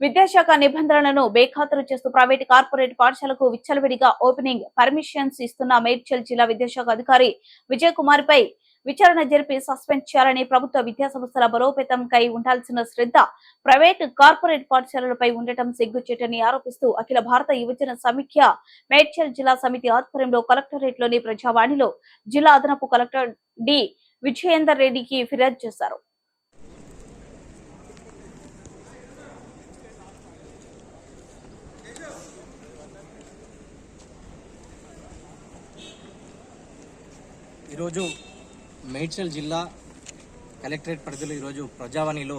విద్యాశాఖ నిబంధనలను బేఖాతరు చేస్తూ ప్రైవేటు కార్పొరేట్ పాఠశాలకు విచ్చలవిడిగా ఓపెనింగ్ పర్మిషన్స్ ఇస్తున్న మేడ్చల్ జిల్లా విద్యాశాఖ అధికారి విజయ్ కుమార్ పై విచారణ జరిపి సస్పెండ్ చేయాలని ప్రభుత్వ విద్యాసంస్థల బలోపేతంకై ఉండాల్సిన శ్రద్ధ ప్రైవేటు కార్పొరేట్ పాఠశాలలపై ఉండటం సిగ్గుచేటని ఆరోపిస్తూ అఖిల భారత యువజన సమీక్ష మేడ్చల్ జిల్లా సమితి ఆధ్వర్యంలో కలెక్టరేట్లోని ప్రజావాణిలో జిల్లా అదనపు కలెక్టర్ డి విజయేందర్ రెడ్డికి ఫిర్యాదు చేశారు. ఈరోజు మేడ్చల్ జిల్లా కలెక్టరేట్ పరిధిలో ఈరోజు ప్రజావాణిలో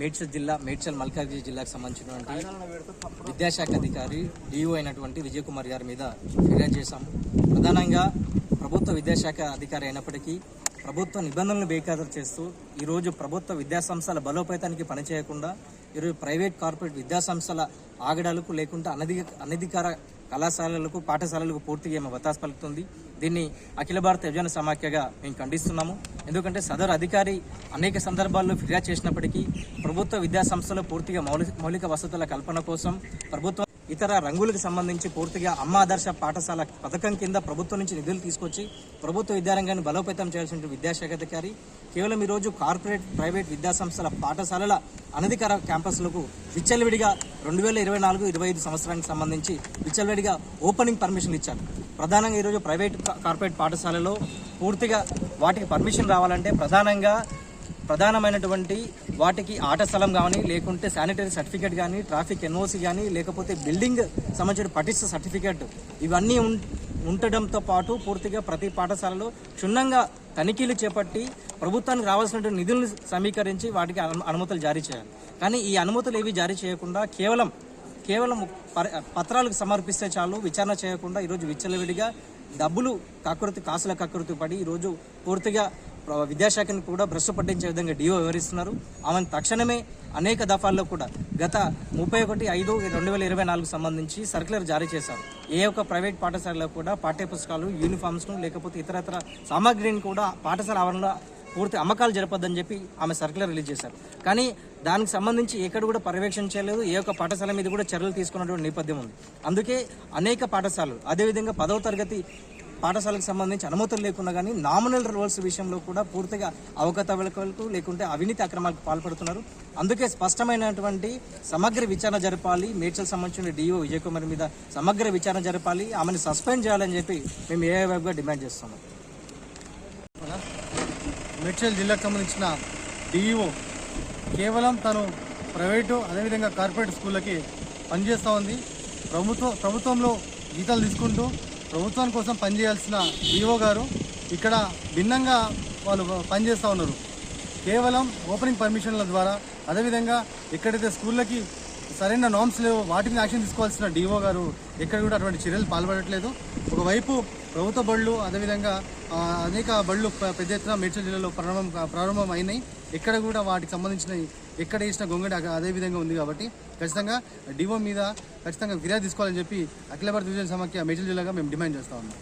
మేడ్చల్ జిల్లా మేడ్చల్ మల్కాజ్గిరి జిల్లాకు సంబంధించినటువంటి విద్యాశాఖ అధికారి డిఓ అయినటువంటి విజయ్ కుమార్ గారి మీద ఫిర్యాదు చేశాము. ప్రధానంగా ప్రభుత్వ విద్యాశాఖ అధికారి అయినప్పటికీ ప్రభుత్వ నిబంధనలను బేఖాతరు చేస్తూ ఈరోజు ప్రభుత్వ విద్యాసంస్థల బలోపేతానికి పనిచేయకుండా ఈరోజు ప్రైవేట్ కార్పొరేట్ విద్యాసంస్థల ఆగడాలకు లేకుండా అనధిక అనధికార కళాశాలలకు పాఠశాలలకు పూర్తిగా ఏమో వతాస్ పలుకుతుంది. దీన్ని అఖిల భారత యువజన సమాఖ్యగా మేము ఖండిస్తున్నాము. ఎందుకంటే సదరు అధికారి అనేక సందర్భాల్లో ఫిర్యాదు చేసినప్పటికీ ప్రభుత్వ విద్యాసంస్థలో పూర్తిగా మౌలిక మౌలిక వసతుల కల్పన కోసం ప్రభుత్వం ఇతర రంగులకు సంబంధించి పూర్తిగా అమ్మ ఆదర్శ పాఠశాల పథకం కింద ప్రభుత్వం నుంచి నిధులు తీసుకొచ్చి ప్రభుత్వ విద్యారంగాన్ని బలోపేతం చేయాల్సిన విద్యాశాఖ అధికారి కేవలం ఈరోజు కార్పొరేట్ ప్రైవేట్ విద్యాసంస్థల పాఠశాలల అనధికార క్యాంపస్లకు విచ్చలవిడిగా రెండు వేల ఇరవై నాలుగు ఇరవై ఐదు సంవత్సరానికి సంబంధించి విచ్చలవిడిగా ఓపెనింగ్ పర్మిషన్ ఇచ్చారు. ప్రధానంగా ఈరోజు ప్రైవేట్ కార్పొరేట్ పాఠశాలలో పూర్తిగా వాటికి పర్మిషన్ రావాలంటే ప్రధానంగా ప్రధానమైనటువంటి వాటికి ఆట స్థలం కానీ లేకుంటే శానిటరీ సర్టిఫికేట్ కానీ ట్రాఫిక్ ఎన్ఓసి కానీ లేకపోతే బిల్డింగ్ సంబంధించిన పటిష్ట సర్టిఫికేట్ ఇవన్నీ ఉం- ఉండడంతో పాటు పూర్తిగా ప్రతి పాఠశాలలో క్షుణ్ణంగా తనిఖీలు చేపట్టి ప్రభుత్వానికి రావాల్సినటువంటి నిధులను సమీకరించి వాటికి అనుమతులు జారీ చేయాలి. కానీ ఈ అనుమతులు ఏవి జారీ చేయకుండా కేవలం కేవలం పత్రాలకు సమర్పిస్తే చాలు విచారణ చేయకుండా ఈరోజు విచ్చలవిడిగా డబ్బులు కకృతి కాసుల కకృతి పడి ఈరోజు పూర్తిగా విద్యాశాఖను కూడా భ్రష్టు పట్టించే విధంగా డిఓ వివరిస్తున్నారు. ఆమెను తక్షణమే అనేక దఫాల్లో కూడా గత ముప్పై ఒకటి ఐదు రెండు వేల ఇరవై నాలుగు సంబంధించి సర్క్యులర్ జారీ చేశారు. ఏ ఒక్క ప్రైవేట్ పాఠశాలలో కూడా పాఠ్యపుస్తకాలు యూనిఫామ్స్ను లేకపోతే ఇతరతర సామాగ్రిని కూడా పాఠశాల ఆవరణలో పూర్తి అమ్మకాలు జరపద్దని చెప్పి ఆమె సర్క్యులర్ రిలీజ్ చేశారు. కానీ దానికి సంబంధించి ఎక్కడ కూడా పర్యవేక్షణ చేయలేదు. ఏ ఒక్క పాఠశాల మీద కూడా చర్యలు తీసుకున్నటువంటి నేపథ్యం ఉంది. అందుకే అనేక పాఠశాలలు అదేవిధంగా పదవ తరగతి పాఠశాలకు సంబంధించి అనుమతులు లేకుండా కానీ నామినల్ రోల్స్ విషయంలో కూడా పూర్తిగా అవకతవకలకు లేకుంటే అవినీతి అక్రమాలకు పాల్పడుతున్నారు. అందుకే స్పష్టమైనటువంటి సమగ్ర విచారణ జరపాలి. మేడ్చల్ సంబంధించిన డిఓ విజయ్ కుమార్ మీద సమగ్ర విచారణ జరపాలి. ఆమెను సస్పెండ్ చేయాలని చెప్పి మేము ఏ వైపుగా డిమాండ్ చేస్తున్నాం. మేడ్చల్ జిల్లాకు సంబంధించిన డిఈఓ కేవలం తను ప్రైవేటు అదేవిధంగా కార్పొరేట్ స్కూళ్ళకి పనిచేస్తూ ఉంది. ప్రభుత్వ ప్రభుత్వంలో గీతాలు తీసుకుంటూ ప్రభుత్వం కోసం పనిచేయాల్సిన డిఓ గారు ఇక్కడ భిన్నంగా వాళ్ళు పనిచేస్తూ ఉన్నారు. కేవలం ఓపెనింగ్ పర్మిషన్ల ద్వారా అదేవిధంగా ఎక్కడైతే స్కూళ్ళకి సరైన నామ్స్ లేవో వాటిని యాక్షన్ తీసుకోవాల్సిన డిఓ గారు ఎక్కడ కూడా అటువంటి చర్యలు పాల్పడట్లేదు. ఒకవైపు ప్రభుత్వ బళ్ళు అదేవిధంగా అనేక బళ్ళు పెద్ద ఎత్తున మేడ్చల్ జిల్లాలో ప్రారంభం ప్రారంభం అయినాయి. ఎక్కడ కూడా వాటికి సంబంధించిన ఎక్కడ వేసిన గొంగడి అదేవిధంగా అదే విధంగా ఉంది కాబట్టి ఖచ్చితంగా డివో మీద ఖచ్చితంగా ఫిర్యాదు తీసుకోవాలని చెప్పి అఖిల భారత విజయ సమాఖ్య మేడ్చల్ జిల్లాగా మేము డిమాండ్ చేస్తా ఉన్నాం.